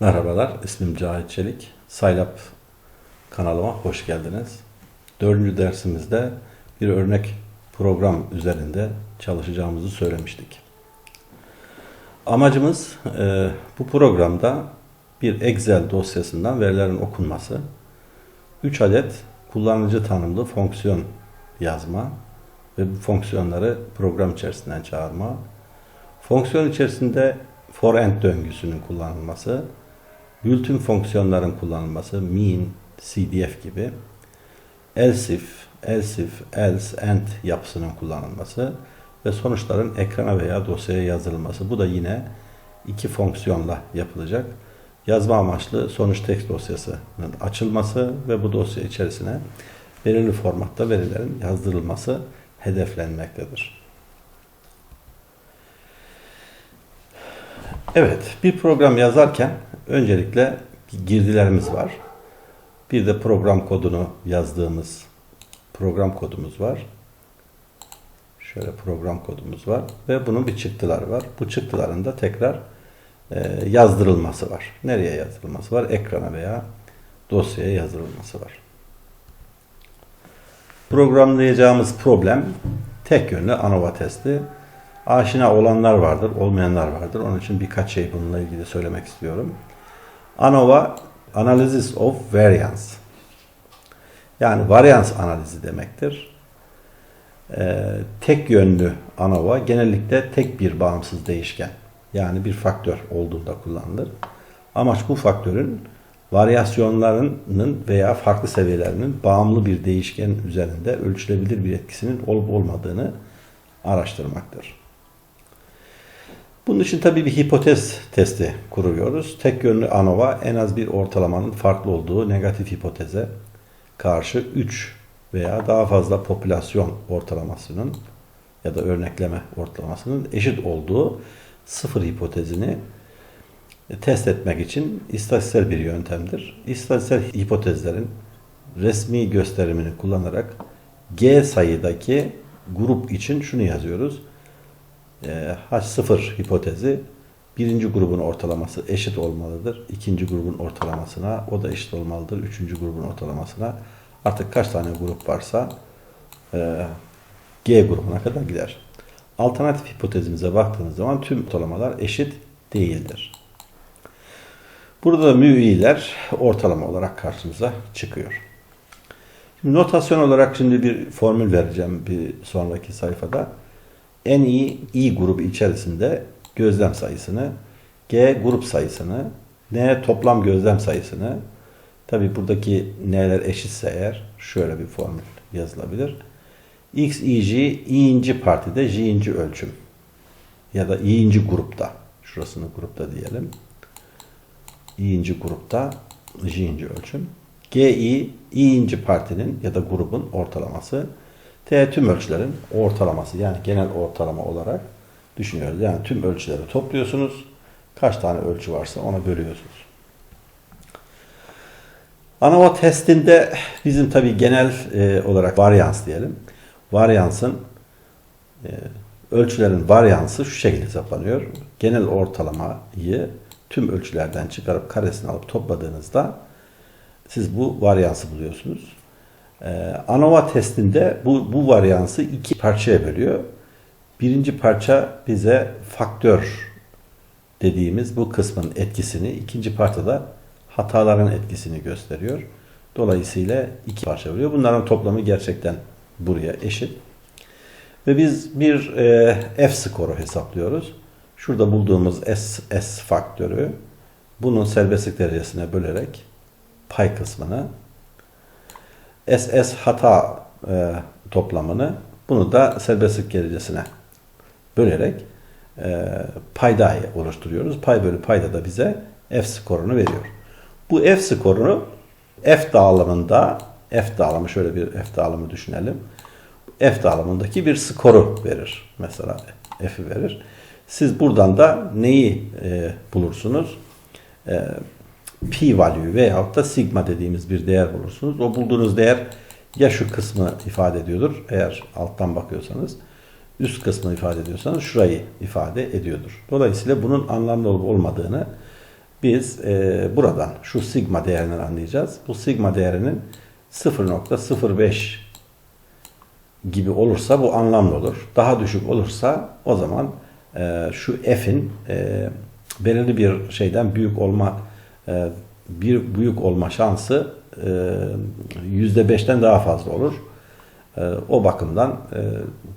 Merhabalar, ismim Cahit Çelik. Saylap kanalıma hoş geldiniz. Dördüncü dersimizde bir örnek program üzerinde çalışacağımızı söylemiştik. Amacımız e, bu programda bir Excel dosyasından verilerin okunması, 3 adet kullanıcı tanımlı fonksiyon yazma ve bu fonksiyonları program içerisinden çağırma, fonksiyon içerisinde for and döngüsünün kullanılması, bütün fonksiyonların kullanılması, mean, cdf gibi, else if, else if, else, and yapısının kullanılması ve sonuçların ekrana veya dosyaya yazılması. Bu da yine iki fonksiyonla yapılacak. Yazma amaçlı sonuç text dosyasının açılması ve bu dosya içerisine belirli formatta verilerin yazdırılması hedeflenmektedir. Evet, bir program yazarken öncelikle girdilerimiz var. Bir de program kodunu yazdığımız program kodumuz var. Şöyle program kodumuz var ve bunun bir çıktıları var. Bu çıktıların da tekrar e, yazdırılması var. Nereye yazdırılması var? Ekrana veya dosyaya yazdırılması var. Programlayacağımız problem tek yönlü ANOVA testi. Aşina olanlar vardır, olmayanlar vardır. Onun için birkaç şey bununla ilgili söylemek istiyorum. ANOVA, Analysis of Variance. Yani varyans analizi demektir. Ee, tek yönlü ANOVA genellikle tek bir bağımsız değişken. Yani bir faktör olduğunda kullanılır. Amaç bu faktörün varyasyonlarının veya farklı seviyelerinin bağımlı bir değişken üzerinde ölçülebilir bir etkisinin olup olmadığını araştırmaktır. Bunun için tabii bir hipotez testi kuruyoruz. Tek yönlü ANOVA en az bir ortalamanın farklı olduğu negatif hipoteze karşı 3 veya daha fazla popülasyon ortalamasının ya da örnekleme ortalamasının eşit olduğu sıfır hipotezini test etmek için istatistiksel bir yöntemdir. İstatistiksel hipotezlerin resmi gösterimini kullanarak G sayıdaki grup için şunu yazıyoruz. H0 hipotezi birinci grubun ortalaması eşit olmalıdır. İkinci grubun ortalamasına o da eşit olmalıdır. Üçüncü grubun ortalamasına artık kaç tane grup varsa G grubuna kadar gider. Alternatif hipotezimize baktığınız zaman tüm ortalamalar eşit değildir. Burada da mü'iler ortalama olarak karşımıza çıkıyor. Şimdi notasyon olarak şimdi bir formül vereceğim bir sonraki sayfada. En iyi i grubu içerisinde gözlem sayısını, G grup sayısını, N toplam gözlem sayısını, tabi buradaki N'ler eşitse eğer şöyle bir formül yazılabilir. X, Y, J, i'inci partide J'inci ölçüm ya da i'inci grupta, şurasını grupta diyelim. i'inci grupta J'inci ölçüm. GI, i'inci partinin ya da grubun ortalaması. Tüm ölçülerin ortalaması yani genel ortalama olarak düşünüyoruz. Yani tüm ölçüleri topluyorsunuz. Kaç tane ölçü varsa ona bölüyorsunuz. ANOVA testinde bizim tabi genel e, olarak varyans diyelim. Varyansın e, ölçülerin varyansı şu şekilde hesaplanıyor. Genel ortalamayı tüm ölçülerden çıkarıp karesini alıp topladığınızda siz bu varyansı buluyorsunuz. Ee, ANOVA testinde bu, bu varyansı iki parçaya bölüyor. Birinci parça bize faktör dediğimiz bu kısmın etkisini, ikinci parçada hataların etkisini gösteriyor. Dolayısıyla iki parça bölüyor. Bunların toplamı gerçekten buraya eşit. Ve biz bir e, F skoru hesaplıyoruz. Şurada bulduğumuz S, S faktörü bunun serbestlik derecesine bölerek pay kısmını SS hata e, toplamını bunu da serbestlik derecesine bölerek e, paydayı oluşturuyoruz. Pay bölü payda da bize F skorunu veriyor. Bu F skorunu F dağılımında F dağılımı şöyle bir F dağılımı düşünelim. F dağılımındaki bir skoru verir. Mesela F'i verir. Siz buradan da neyi e, bulursunuz? E, pi value veyahut da sigma dediğimiz bir değer bulursunuz. O bulduğunuz değer ya şu kısmı ifade ediyordur eğer alttan bakıyorsanız üst kısmı ifade ediyorsanız şurayı ifade ediyordur. Dolayısıyla bunun anlamlı olup olmadığını biz e, buradan şu sigma değerinden anlayacağız. Bu sigma değerinin 0.05 gibi olursa bu anlamlı olur. Daha düşük olursa o zaman e, şu f'in e, belirli bir şeyden büyük olma bir büyük olma şansı e, yüzde beşten daha fazla olur. E, o bakımdan e,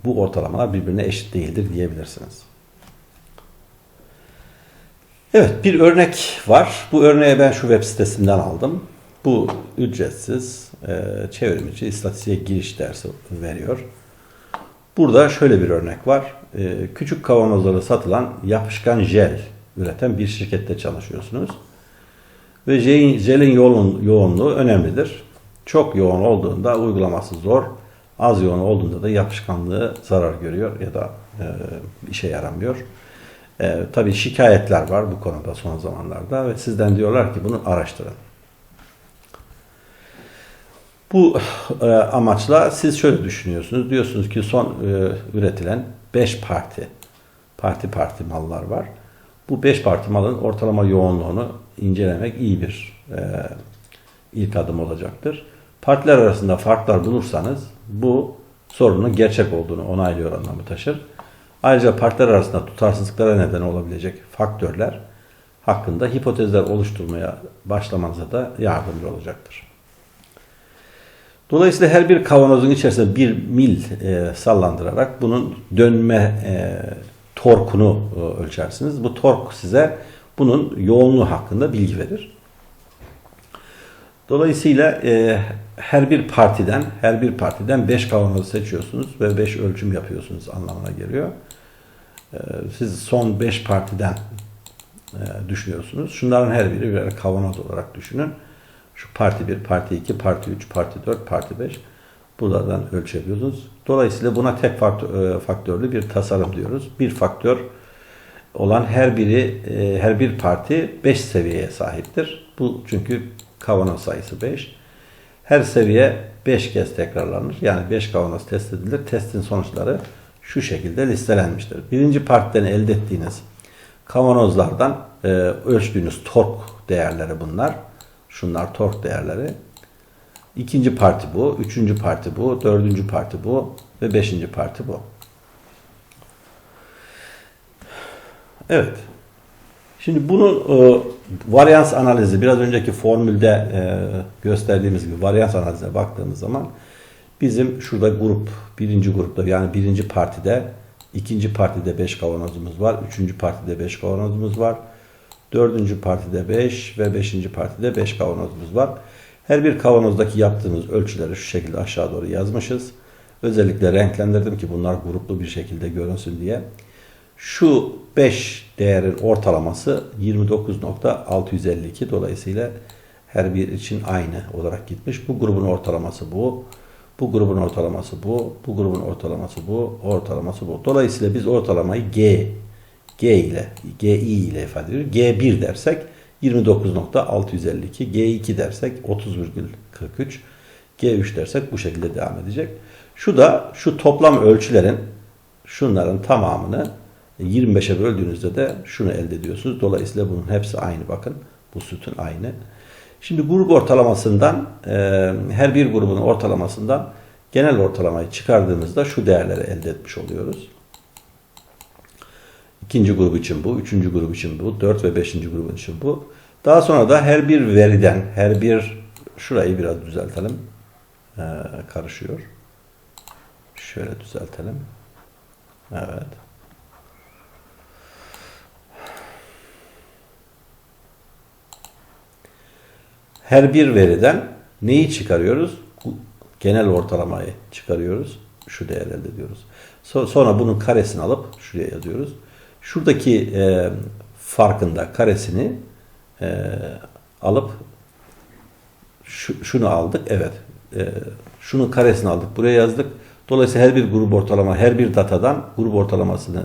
bu ortalamalar birbirine eşit değildir diyebilirsiniz. Evet bir örnek var. Bu örneği ben şu web sitesinden aldım. Bu ücretsiz çevrimiçi istatistiğe giriş dersi veriyor. Burada şöyle bir örnek var. Küçük kavanozları satılan yapışkan jel üreten bir şirkette çalışıyorsunuz. Ve jelin yoğun, yoğunluğu önemlidir. Çok yoğun olduğunda uygulaması zor. Az yoğun olduğunda da yapışkanlığı zarar görüyor ya da e, işe yaramıyor. E, tabii şikayetler var bu konuda son zamanlarda ve sizden diyorlar ki bunu araştırın. Bu e, amaçla siz şöyle düşünüyorsunuz. Diyorsunuz ki son e, üretilen 5 parti, parti parti mallar var. Bu 5 parti malın ortalama yoğunluğunu incelemek iyi bir e, ilk adım olacaktır. Partiler arasında farklar bulursanız bu sorunun gerçek olduğunu onaylıyor anlamı taşır. Ayrıca partiler arasında tutarsızlıklara neden olabilecek faktörler hakkında hipotezler oluşturmaya başlamanıza da yardımcı olacaktır. Dolayısıyla her bir kavanozun içerisinde bir mil e, sallandırarak bunun dönme e, torkunu e, ölçersiniz. Bu tork size bunun yoğunluğu hakkında bilgi verir. Dolayısıyla e, her bir partiden her bir partiden 5 kavanoz seçiyorsunuz ve 5 ölçüm yapıyorsunuz anlamına geliyor. E, siz son 5 partiden e, düşünüyorsunuz. Şunların her biri birer kavanoz olarak düşünün. Şu parti 1, parti 2, parti 3, parti 4, parti 5. Buradan ölçebiliyorsunuz. Dolayısıyla buna tek e, faktörlü bir tasarım diyoruz. Bir faktör olan her biri e, her bir parti 5 seviyeye sahiptir. Bu çünkü kavanoz sayısı 5. Her seviye 5 kez tekrarlanır. Yani 5 kavanoz test edilir. Testin sonuçları şu şekilde listelenmiştir. Birinci partiden elde ettiğiniz kavanozlardan e, ölçtüğünüz tork değerleri bunlar. Şunlar tork değerleri. İkinci parti bu, üçüncü parti bu, dördüncü parti bu ve beşinci parti bu. Evet. Şimdi bunun e, varyans analizi biraz önceki formülde e, gösterdiğimiz gibi varyans analizine baktığımız zaman bizim şurada grup birinci grupta yani birinci partide ikinci partide 5 kavanozumuz var. Üçüncü partide 5 kavanozumuz var. Dördüncü partide 5 ve beşinci partide 5 kavanozumuz var. Her bir kavanozdaki yaptığımız ölçüleri şu şekilde aşağı doğru yazmışız. Özellikle renklendirdim ki bunlar gruplu bir şekilde görünsün diye. Şu 5 değerin ortalaması 29.652 dolayısıyla her bir için aynı olarak gitmiş. Bu grubun ortalaması bu. Bu grubun ortalaması bu. Bu grubun ortalaması bu. Ortalaması bu. Dolayısıyla biz ortalamayı G G ile GI ile ifade ediyoruz. G1 dersek 29.652 G2 dersek 30,43 G3 dersek bu şekilde devam edecek. Şu da şu toplam ölçülerin şunların tamamını 25'e böldüğünüzde de şunu elde ediyorsunuz. Dolayısıyla bunun hepsi aynı bakın. Bu sütun aynı. Şimdi grup ortalamasından e, her bir grubun ortalamasından genel ortalamayı çıkardığımızda şu değerleri elde etmiş oluyoruz. İkinci grup için bu, üçüncü grup için bu, dört ve beşinci grubun için bu. Daha sonra da her bir veriden, her bir şurayı biraz düzeltelim. Ee, karışıyor. Şöyle düzeltelim. Evet. Her bir veriden neyi çıkarıyoruz? Genel ortalamayı çıkarıyoruz. Şu değer elde ediyoruz. Sonra bunun karesini alıp şuraya yazıyoruz. Şuradaki e, farkında karesini e, alıp şu, şunu aldık. Evet. E, şunun karesini aldık. Buraya yazdık. Dolayısıyla her bir grup ortalama, her bir datadan grup ortalamasını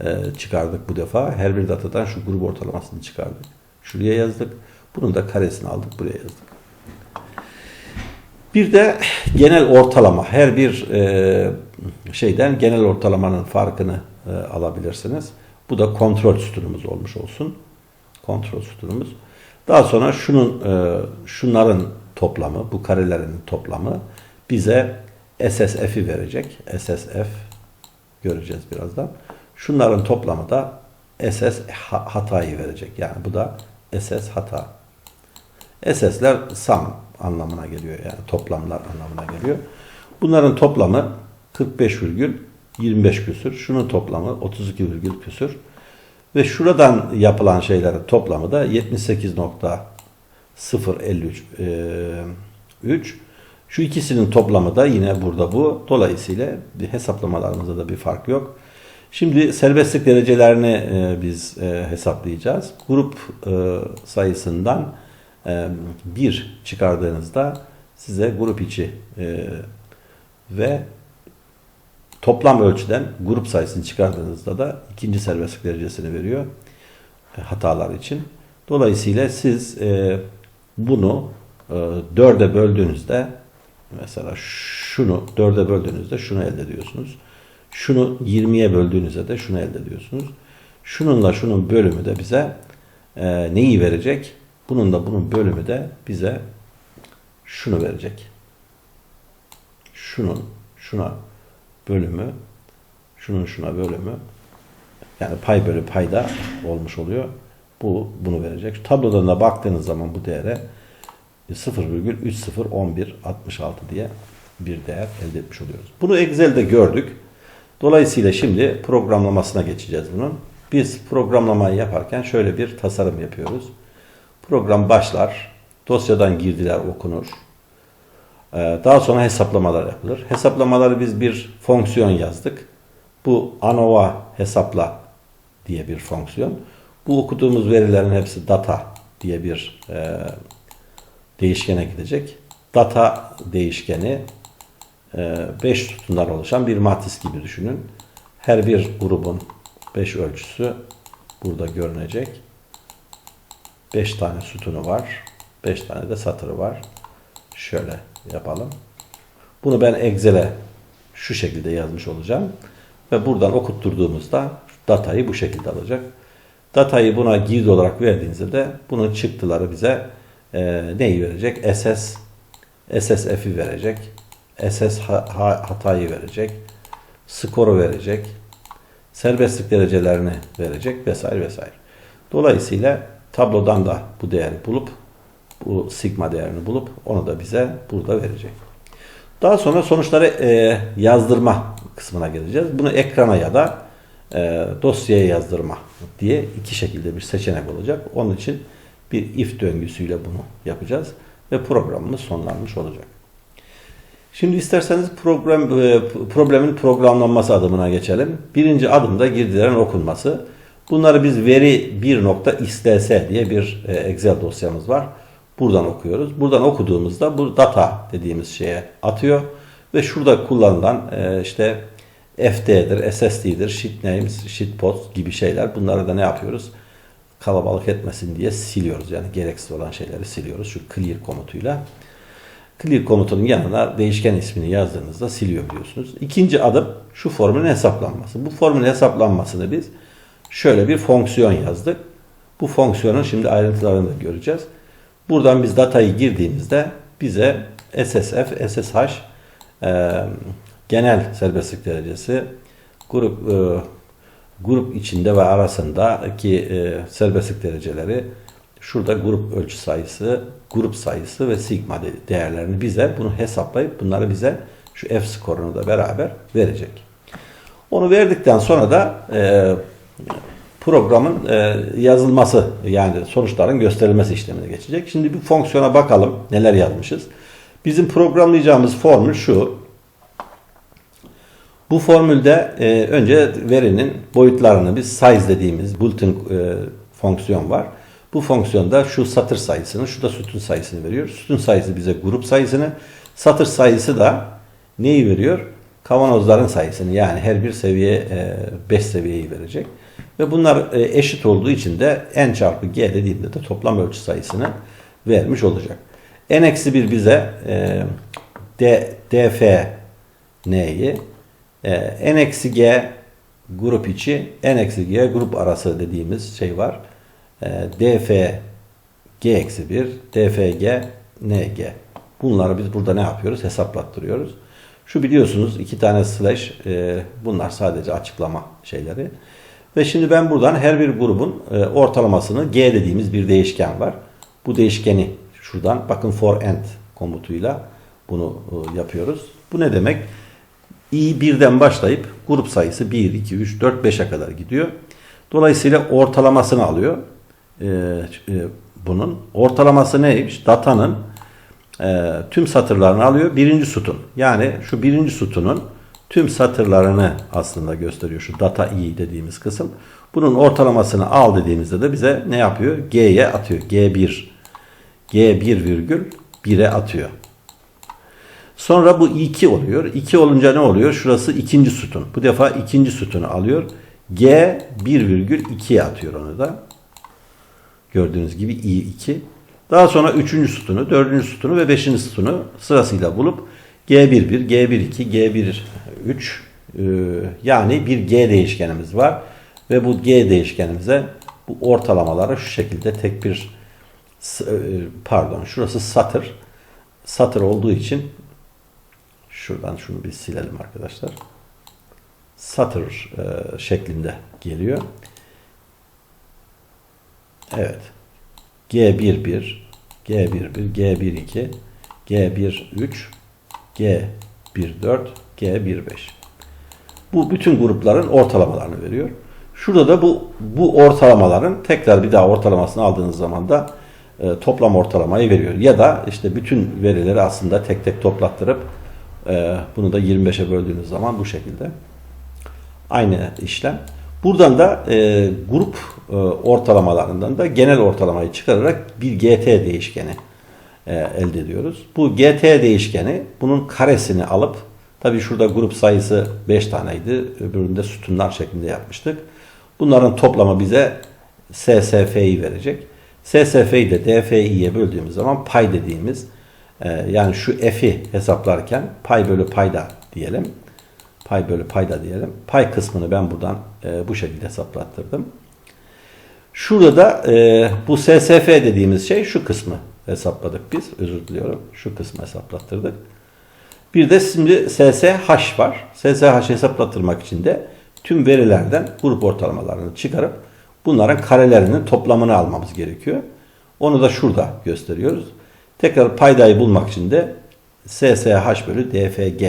e, çıkardık bu defa. Her bir datadan şu grup ortalamasını çıkardık. Şuraya yazdık. Bunun da karesini aldık. Buraya yazdık. Bir de genel ortalama. Her bir e, şeyden genel ortalamanın farkını e, alabilirsiniz. Bu da kontrol sütunumuz olmuş olsun. Kontrol sütunumuz. Daha sonra şunun e, şunların toplamı, bu karelerin toplamı bize SSF'i verecek. SSF göreceğiz birazdan. Şunların toplamı da SS hatayı verecek. Yani bu da SS hata. SS'ler sum anlamına geliyor. Yani toplamlar anlamına geliyor. Bunların toplamı 45,25 küsür. Şunun toplamı 32, küsür. Ve şuradan yapılan şeylerin toplamı da 78.053 3. Şu ikisinin toplamı da yine burada bu. Dolayısıyla hesaplamalarımızda da bir fark yok. Şimdi serbestlik derecelerini e, biz e, hesaplayacağız. Grup e, sayısından e, 1 çıkardığınızda size grup içi e, ve toplam ölçüden grup sayısını çıkardığınızda da ikinci serbestlik derecesini veriyor e, hatalar için. Dolayısıyla siz e, bunu dörde böldüğünüzde mesela şunu dörde böldüğünüzde şunu elde ediyorsunuz. Şunu 20'ye böldüğünüzde de şunu elde ediyorsunuz. Şununla şunun bölümü de bize neyi verecek? Bunun da bunun bölümü de bize şunu verecek. Şunun şuna bölümü şunun şuna bölümü yani pay bölü payda olmuş oluyor. Bu bunu verecek. Tablodan da baktığınız zaman bu değere 0,301166 diye bir değer elde etmiş oluyoruz. Bunu Excel'de gördük. Dolayısıyla şimdi programlamasına geçeceğiz bunun. Biz programlamayı yaparken şöyle bir tasarım yapıyoruz. Program başlar. Dosyadan girdiler okunur. Ee, daha sonra hesaplamalar yapılır. Hesaplamaları biz bir fonksiyon yazdık. Bu ANOVA hesapla diye bir fonksiyon. Bu okuduğumuz verilerin hepsi data diye bir e, değişkene gidecek. Data değişkeni 5 e, sütunlar oluşan bir matris gibi düşünün. Her bir grubun 5 ölçüsü burada görünecek. 5 tane sütunu var. 5 tane de satırı var. Şöyle yapalım. Bunu ben Excel'e şu şekilde yazmış olacağım. Ve buradan okutturduğumuzda datayı bu şekilde alacak. Datayı buna girdi olarak verdiğinizde de bunun çıktıları bize e, neyi verecek? SS SSF'i verecek. SS hatayı verecek. Skoru verecek. Serbestlik derecelerini verecek vesaire vesaire. Dolayısıyla tablodan da bu değeri bulup bu sigma değerini bulup onu da bize burada verecek. Daha sonra sonuçları e, yazdırma kısmına geleceğiz. Bunu ekrana ya da e, dosyaya yazdırma diye iki şekilde bir seçenek olacak. Onun için bir if döngüsüyle bunu yapacağız ve programımız sonlanmış olacak. Şimdi isterseniz program, e, problemin programlanması adımına geçelim. Birinci adımda girdilerin okunması. Bunları biz veri 1.xls diye bir e, Excel dosyamız var. Buradan okuyoruz. Buradan okuduğumuzda bu data dediğimiz şeye atıyor. Ve şurada kullanılan e, işte FD'dir, SSD'dir, sheet names, sheet pods gibi şeyler. Bunları da ne yapıyoruz? Kalabalık etmesin diye siliyoruz. Yani gereksiz olan şeyleri siliyoruz. Şu clear komutuyla. Clear komutunun yanına değişken ismini yazdığınızda siliyor biliyorsunuz. İkinci adım şu formülün hesaplanması. Bu formülün hesaplanmasını biz şöyle bir fonksiyon yazdık. Bu fonksiyonun şimdi ayrıntılarını da göreceğiz. Buradan biz datayı girdiğimizde bize SSF, SSH e, genel serbestlik derecesi grup e, grup içinde ve arasındaki e, serbestlik dereceleri şurada grup ölçü sayısı, grup sayısı ve sigma değerlerini bize bunu hesaplayıp bunları bize şu F skorunu da beraber verecek. Onu verdikten sonra da e, programın e, yazılması yani sonuçların gösterilmesi işlemine geçecek. Şimdi bir fonksiyona bakalım neler yazmışız. Bizim programlayacağımız formül şu. Bu formülde e, önce verinin boyutlarını biz size dediğimiz bulletin e, fonksiyon var. Bu fonksiyonda şu satır sayısını, şu da sütun sayısını veriyor. Sütun sayısı bize grup sayısını, satır sayısı da neyi veriyor? Kavanozların sayısını yani her bir seviye 5 e, seviyeyi verecek. Ve bunlar e, eşit olduğu için de n çarpı g dediğimde de toplam ölçü sayısını vermiş olacak. n-1 bize e, d, df n'yi e, n-g grup içi n-g grup arası dediğimiz şey var. e, df g eksi 1 dfg ng. Bunları biz burada ne yapıyoruz? Hesaplattırıyoruz. Şu biliyorsunuz iki tane slash e, bunlar sadece açıklama şeyleri. Ve şimdi ben buradan her bir grubun e, ortalamasını g dediğimiz bir değişken var. Bu değişkeni şuradan bakın for end komutuyla bunu e, yapıyoruz. Bu ne demek? i birden başlayıp grup sayısı 1, 2, 3, 4, 5'e kadar gidiyor. Dolayısıyla ortalamasını alıyor. E, bunun ortalaması neymiş? Datanın tüm satırlarını alıyor. Birinci sütun. Yani şu birinci sütunun tüm satırlarını aslında gösteriyor. Şu data i dediğimiz kısım. Bunun ortalamasını al dediğimizde de bize ne yapıyor? G'ye atıyor. G1. G1 virgül 1'e atıyor. Sonra bu 2 oluyor. 2 olunca ne oluyor? Şurası ikinci sütun. Bu defa ikinci sütunu alıyor. G 1,2'ye atıyor onu da. Gördüğünüz gibi i2. Daha sonra üçüncü sütunu, dördüncü sütunu ve beşinci sütunu sırasıyla bulup G11, G12, G13 e, yani bir G değişkenimiz var. Ve bu G değişkenimize bu ortalamaları şu şekilde tek bir e, pardon şurası satır. Satır olduğu için şuradan şunu bir silelim arkadaşlar. Satır e, şeklinde geliyor. Evet. G11, G11, G12, G13, G14, G15. Bu bütün grupların ortalamalarını veriyor. Şurada da bu bu ortalamaların tekrar bir daha ortalamasını aldığınız zaman da e, toplam ortalamayı veriyor. Ya da işte bütün verileri aslında tek tek toplattırıp e, bunu da 25'e böldüğünüz zaman bu şekilde. Aynı işlem. Buradan da e, grup e, ortalamalarından da genel ortalamayı çıkararak bir GT değişkeni elde ediyoruz. Bu GT değişkeni bunun karesini alıp tabi şurada grup sayısı 5 taneydi. Öbüründe sütunlar şeklinde yapmıştık. Bunların toplamı bize SSF'yi verecek. SSF'yi de DFI'ye böldüğümüz zaman pay dediğimiz e, yani şu F'i hesaplarken pay bölü payda diyelim. Pay bölü payda diyelim. Pay kısmını ben buradan e, bu şekilde hesaplattırdım. Şurada da e, bu SSF dediğimiz şey şu kısmı hesapladık biz. Özür diliyorum. Şu kısmı hesaplattırdık. Bir de şimdi SSH var. SSH hesaplattırmak için de tüm verilerden grup ortalamalarını çıkarıp bunların karelerinin toplamını almamız gerekiyor. Onu da şurada gösteriyoruz. Tekrar paydayı bulmak için de SSH bölü DFG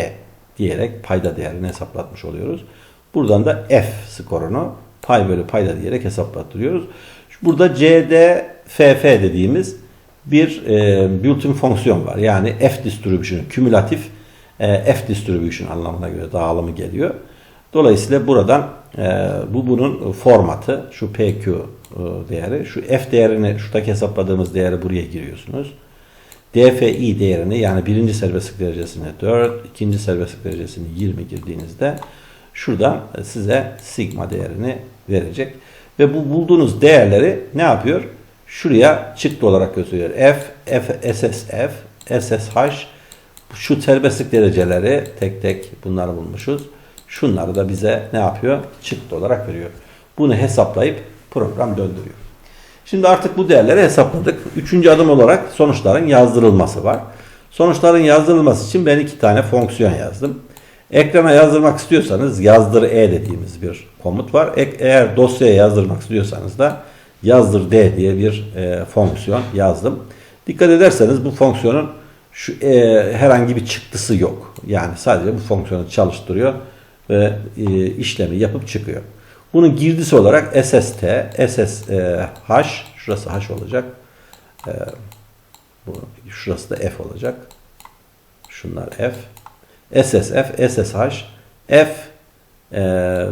diyerek payda değerini hesaplatmış oluyoruz. Buradan da F skorunu pay bölü payda diyerek hesaplattırıyoruz. Burada CDFF dediğimiz bir e, built-in fonksiyon var. Yani F distribution, kümülatif e, F distribution anlamına göre dağılımı geliyor. Dolayısıyla buradan e, bu bunun formatı, şu PQ e, değeri, şu F değerini, şuradaki hesapladığımız değeri buraya giriyorsunuz. DFI değerini yani birinci serbestlik derecesine 4, ikinci serbestlik derecesini 20 girdiğinizde şuradan size sigma değerini verecek. Ve bu bulduğunuz değerleri ne yapıyor? Şuraya çıktı olarak gösteriyor. F, F, SSF, SSH şu serbestlik dereceleri tek tek bunları bulmuşuz. Şunları da bize ne yapıyor? Çıktı olarak veriyor. Bunu hesaplayıp program döndürüyor. Şimdi artık bu değerleri hesapladık. Üçüncü adım olarak sonuçların yazdırılması var. Sonuçların yazdırılması için ben iki tane fonksiyon yazdım. Ekrana yazdırmak istiyorsanız yazdır e dediğimiz bir komut var. Eğer dosyaya yazdırmak istiyorsanız da yazdır d diye bir e, fonksiyon yazdım. Dikkat ederseniz bu fonksiyonun şu e, herhangi bir çıktısı yok. Yani sadece bu fonksiyonu çalıştırıyor ve e, işlemi yapıp çıkıyor. Bunun girdisi olarak SST, SSH, şurası H olacak. E, bu, şurası da F olacak. Şunlar F. SSF, SSH, F e,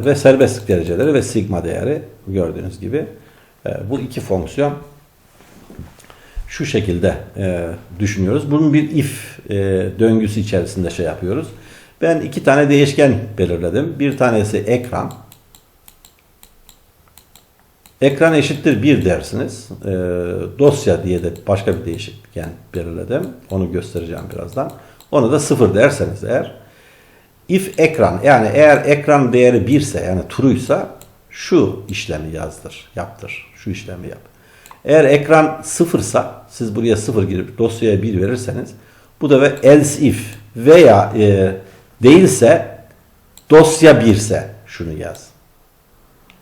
ve serbestlik dereceleri ve sigma değeri gördüğünüz gibi e, bu iki fonksiyon şu şekilde e, düşünüyoruz. Bunun bir if e, döngüsü içerisinde şey yapıyoruz. Ben iki tane değişken belirledim. Bir tanesi ekran. Ekran eşittir 1 dersiniz. E, dosya diye de başka bir değişken belirledim. Onu göstereceğim birazdan. Onu da 0 derseniz eğer if ekran yani eğer ekran değeri 1 ise yani true'ysa şu işlemi yazdır, yaptır. Şu işlemi yap. Eğer ekran sıfırsa siz buraya sıfır girip dosyaya bir verirseniz bu da ve else if veya e, değilse dosya birse şunu yaz.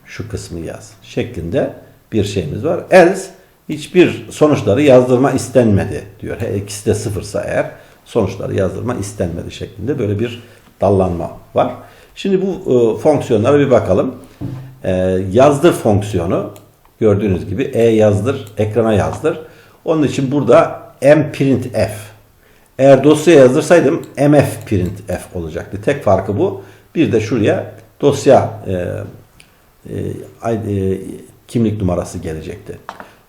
Şu kısmı yaz şeklinde bir şeyimiz var. Else hiçbir sonuçları yazdırma istenmedi diyor. Her ikisi de sıfırsa eğer sonuçları yazdırma istenmedi şeklinde böyle bir dallanma var. Şimdi bu e, fonksiyonlara bir bakalım. E, yazdır fonksiyonu gördüğünüz gibi e yazdır, ekrana yazdır. Onun için burada mprintf. Eğer dosya yazdırsaydım mfprintf olacaktı. Tek farkı bu. Bir de şuraya dosya e, e, e, kimlik numarası gelecekti.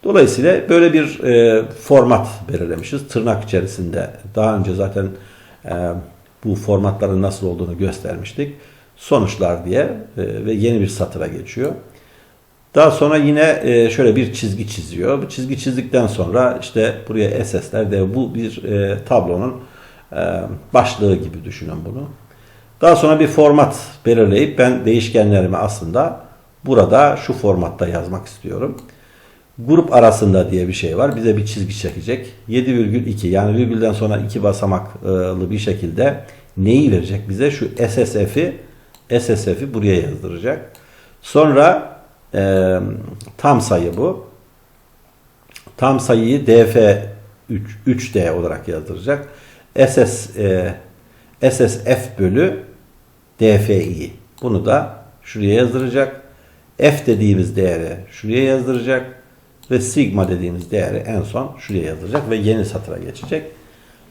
Dolayısıyla böyle bir e, format belirlemişiz. Tırnak içerisinde daha önce zaten e, bu formatların nasıl olduğunu göstermiştik. Sonuçlar diye e, ve yeni bir satıra geçiyor. Daha sonra yine e, şöyle bir çizgi çiziyor. Bu çizgi çizdikten sonra işte buraya SS'ler de bu bir e, tablonun e, başlığı gibi düşünün bunu. Daha sonra bir format belirleyip ben değişkenlerimi aslında burada şu formatta yazmak istiyorum. Grup arasında diye bir şey var. Bize bir çizgi çekecek. 7,2 yani virgülden sonra iki basamaklı bir şekilde neyi verecek bize? Şu SSF'i SSF'i buraya yazdıracak. Sonra e, tam sayı bu. Tam sayıyı DF 3, 3D olarak yazdıracak. SS e, SSF bölü DFI. Bunu da şuraya yazdıracak. F dediğimiz değeri şuraya yazdıracak ve sigma dediğimiz değeri en son şuraya yazdıracak ve yeni satıra geçecek.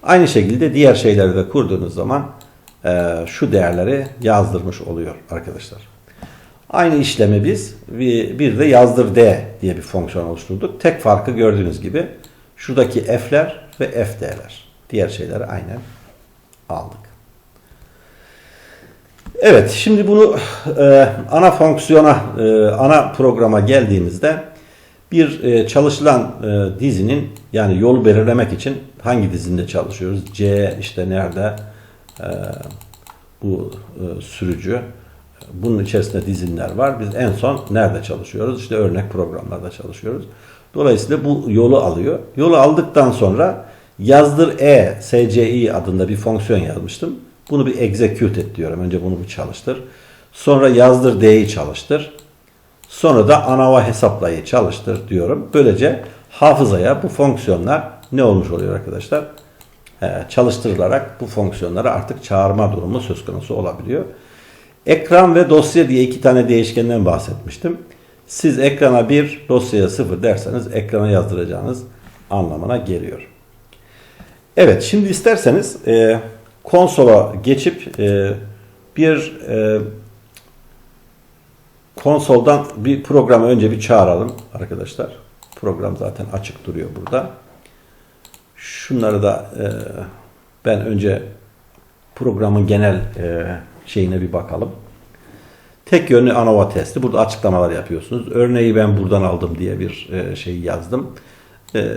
Aynı şekilde diğer şeyleri de kurduğunuz zaman e, şu değerleri yazdırmış oluyor arkadaşlar. Aynı işlemi biz bir de yazdır D diye bir fonksiyon oluşturduk. Tek farkı gördüğünüz gibi şuradaki F'ler ve F değerler. Diğer şeyleri aynen aldık. Evet şimdi bunu e, ana fonksiyona, e, ana programa geldiğimizde bir e, çalışılan e, dizinin yani yolu belirlemek için hangi dizinde çalışıyoruz? C işte nerede e, bu e, sürücü bunun içerisinde dizinler var. Biz en son nerede çalışıyoruz? İşte örnek programlarda çalışıyoruz. Dolayısıyla bu yolu alıyor. Yolu aldıktan sonra yazdır e sci adında bir fonksiyon yazmıştım. Bunu bir execute et diyorum. Önce bunu bir çalıştır. Sonra yazdır d'yi çalıştır. Sonra da anava hesaplayı çalıştır diyorum. Böylece hafızaya bu fonksiyonlar ne olmuş oluyor arkadaşlar? Ee, çalıştırılarak bu fonksiyonları artık çağırma durumu söz konusu olabiliyor. Ekran ve dosya diye iki tane değişkenden bahsetmiştim. Siz ekrana 1, dosyaya 0 derseniz ekrana yazdıracağınız anlamına geliyor. Evet şimdi isterseniz e, konsola geçip e, bir e, konsoldan bir programı önce bir çağıralım arkadaşlar. Program zaten açık duruyor burada. Şunları da e, ben önce programın genel e, şeyine bir bakalım. Tek yönlü ANOVA testi. Burada açıklamalar yapıyorsunuz. Örneği ben buradan aldım diye bir e, şey yazdım. E,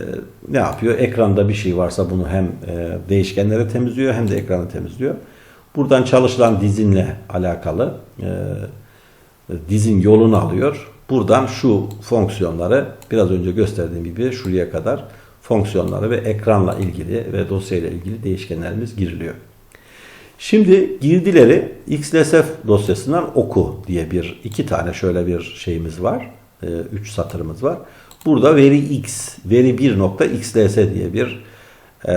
ne yapıyor? Ekranda bir şey varsa bunu hem e, değişkenleri temizliyor hem de ekranı temizliyor. Buradan çalışılan dizinle alakalı dizin yolunu alıyor. Buradan şu fonksiyonları biraz önce gösterdiğim gibi şuraya kadar fonksiyonları ve ekranla ilgili ve dosyayla ilgili değişkenlerimiz giriliyor. Şimdi girdileri XLSF dosyasından oku diye bir iki tane şöyle bir şeyimiz var. E, üç satırımız var. Burada veri x, veri 1.xls diye bir e,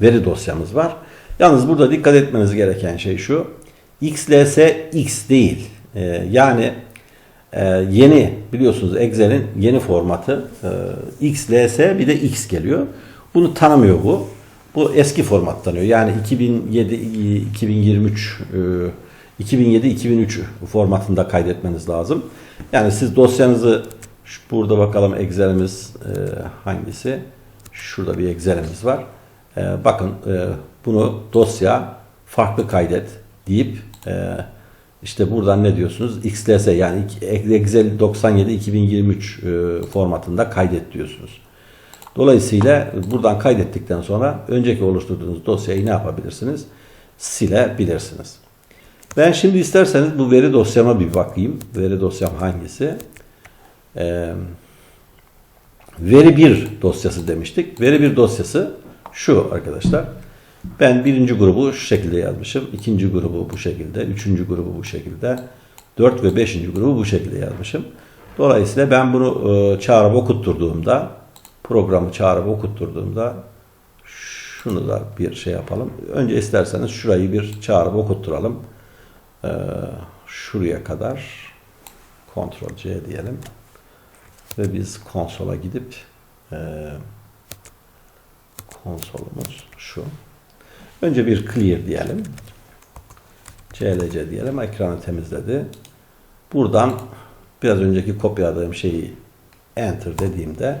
veri dosyamız var. Yalnız burada dikkat etmeniz gereken şey şu. XLS x değil. E, yani e, yeni biliyorsunuz Excel'in yeni formatı e, XLS bir de x geliyor. Bunu tanımıyor bu. Bu eski formatlanıyor. Yani 2007 2023 2007 2003 formatında kaydetmeniz lazım. Yani siz dosyanızı burada bakalım Excel'imiz e, hangisi? Şurada bir Excel'imiz var. E, bakın e, bunu dosya farklı kaydet deyip işte buradan ne diyorsunuz? XLS yani Excel 97 2023 formatında kaydet diyorsunuz. Dolayısıyla buradan kaydettikten sonra önceki oluşturduğunuz dosyayı ne yapabilirsiniz? Silebilirsiniz. Ben şimdi isterseniz bu veri dosyama bir bakayım. Veri dosyam hangisi? Ee, veri 1 dosyası demiştik. Veri 1 dosyası şu arkadaşlar. Ben birinci grubu şu şekilde yazmışım. ikinci grubu bu şekilde. Üçüncü grubu bu şekilde. Dört ve beşinci grubu bu şekilde yazmışım. Dolayısıyla ben bunu e, çağırıp okutturduğumda programı çağırıp okutturduğumda şunu da bir şey yapalım. Önce isterseniz şurayı bir çağırıp okutturalım. Ee, şuraya kadar Ctrl C diyelim. Ve biz konsola gidip e, konsolumuz şu. Önce bir clear diyelim. CLC diyelim. Ekranı temizledi. Buradan biraz önceki kopyaladığım şeyi enter dediğimde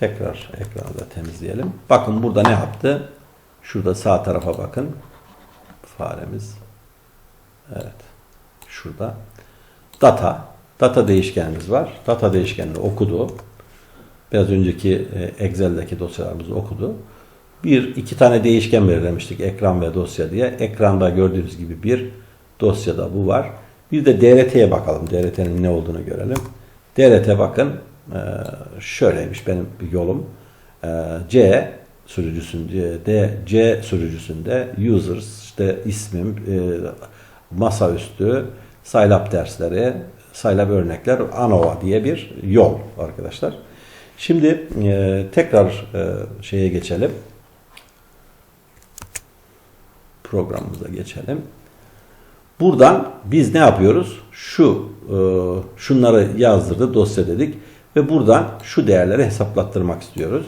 tekrar ekranı da temizleyelim. Bakın burada ne yaptı? Şurada sağ tarafa bakın. Faremiz. Evet. Şurada. Data. Data değişkenimiz var. Data değişkenini okudu. Biraz önceki e, Excel'deki dosyalarımızı okudu. Bir, iki tane değişken belirlemiştik. Ekran ve dosya diye. Ekranda gördüğünüz gibi bir dosyada bu var. Bir de DRT'ye bakalım. DRT'nin ne olduğunu görelim. DRT bakın. E, şöyleymiş benim yolum. E, C sürücüsünde, D, C sürücüsünde users, işte ismim, e, masaüstü, Scilab dersleri, Scilab örnekler, ANOVA diye bir yol arkadaşlar. Şimdi e, tekrar e, şeye geçelim. Programımıza geçelim. Buradan biz ne yapıyoruz? Şu e, şunları yazdırdı dosya dedik ve buradan şu değerleri hesaplattırmak istiyoruz.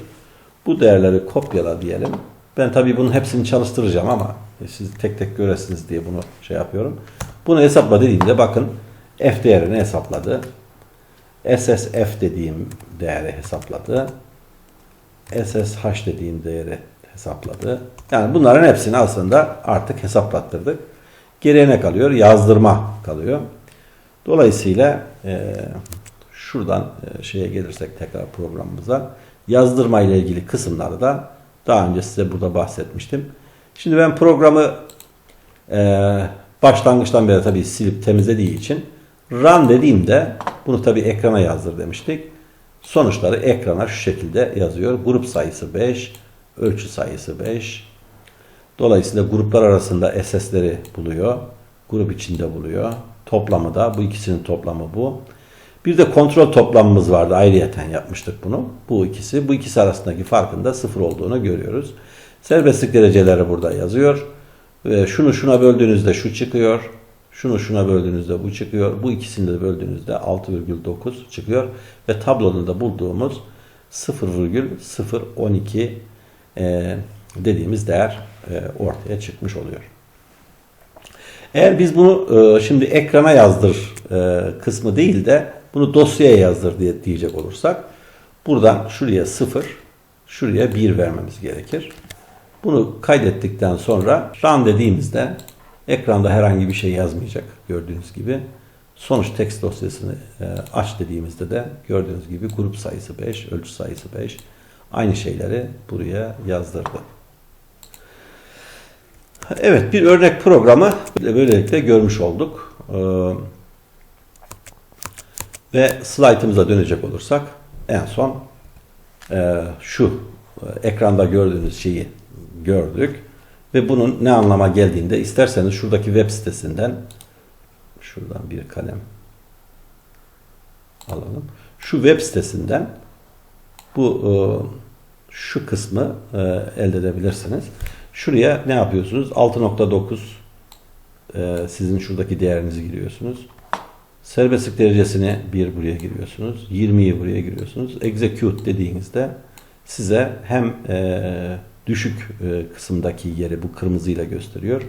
Bu değerleri kopyala diyelim. Ben tabii bunun hepsini çalıştıracağım ama siz tek tek göresiniz diye bunu şey yapıyorum. Bunu hesapla dediğimde bakın f değerini hesapladı. SSF dediğim değeri hesapladı. SSH dediğim değeri hesapladı. Yani bunların hepsini aslında artık hesaplattırdık. Geriye ne kalıyor? Yazdırma kalıyor. Dolayısıyla e, şuradan e, şeye gelirsek tekrar programımıza yazdırma ile ilgili kısımları da daha önce size burada bahsetmiştim. Şimdi ben programı e, başlangıçtan beri tabii silip temizlediği için run dediğimde bunu tabii ekrana yazdır demiştik. Sonuçları ekrana şu şekilde yazıyor. Grup sayısı 5, ölçü sayısı 5. Dolayısıyla gruplar arasında SS'leri buluyor. Grup içinde buluyor. Toplamı da bu ikisinin toplamı bu. Bir de kontrol toplamımız vardı. Ayrıyeten yapmıştık bunu. Bu ikisi. Bu ikisi arasındaki farkın da sıfır olduğunu görüyoruz. Serbestlik dereceleri burada yazıyor. Ve şunu şuna böldüğünüzde şu çıkıyor. Şunu şuna böldüğünüzde bu çıkıyor. Bu ikisini de böldüğünüzde 6,9 çıkıyor. Ve tabloda da bulduğumuz 0,012 e, dediğimiz değer e, ortaya çıkmış oluyor. Eğer biz bunu e, şimdi ekrana yazdır kısmı değil de bunu dosyaya yazdır diye diyecek olursak buradan şuraya 0, şuraya 1 vermemiz gerekir. Bunu kaydettikten sonra run dediğimizde ekranda herhangi bir şey yazmayacak gördüğünüz gibi. Sonuç text dosyasını e, aç dediğimizde de gördüğünüz gibi grup sayısı 5, ölçü sayısı 5. Aynı şeyleri buraya yazdırdı. Evet bir örnek programı böylelikle görmüş olduk. Ve slaytımıza dönecek olursak en son e, şu e, ekranda gördüğünüz şeyi gördük. Ve bunun ne anlama geldiğinde isterseniz şuradaki web sitesinden şuradan bir kalem alalım. Şu web sitesinden bu e, şu kısmı e, elde edebilirsiniz. Şuraya ne yapıyorsunuz? 6.9 e, sizin şuradaki değerinizi giriyorsunuz. Serbestlik derecesini bir buraya giriyorsunuz. 20'yi buraya giriyorsunuz. Execute dediğinizde size hem e, düşük e, kısımdaki yeri bu kırmızıyla gösteriyor.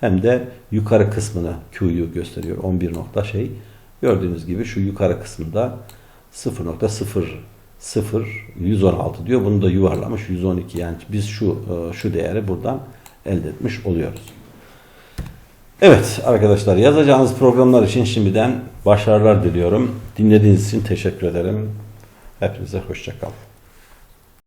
Hem de yukarı kısmını Q'yu gösteriyor. 11 nokta şey. Gördüğünüz gibi şu yukarı kısımda 0.00 116 diyor. Bunu da yuvarlamış 112. Yani biz şu e, şu değeri buradan elde etmiş oluyoruz. Evet arkadaşlar yazacağınız programlar için şimdiden başarılar diliyorum. Dinlediğiniz için teşekkür ederim. Hepinize hoşçakalın.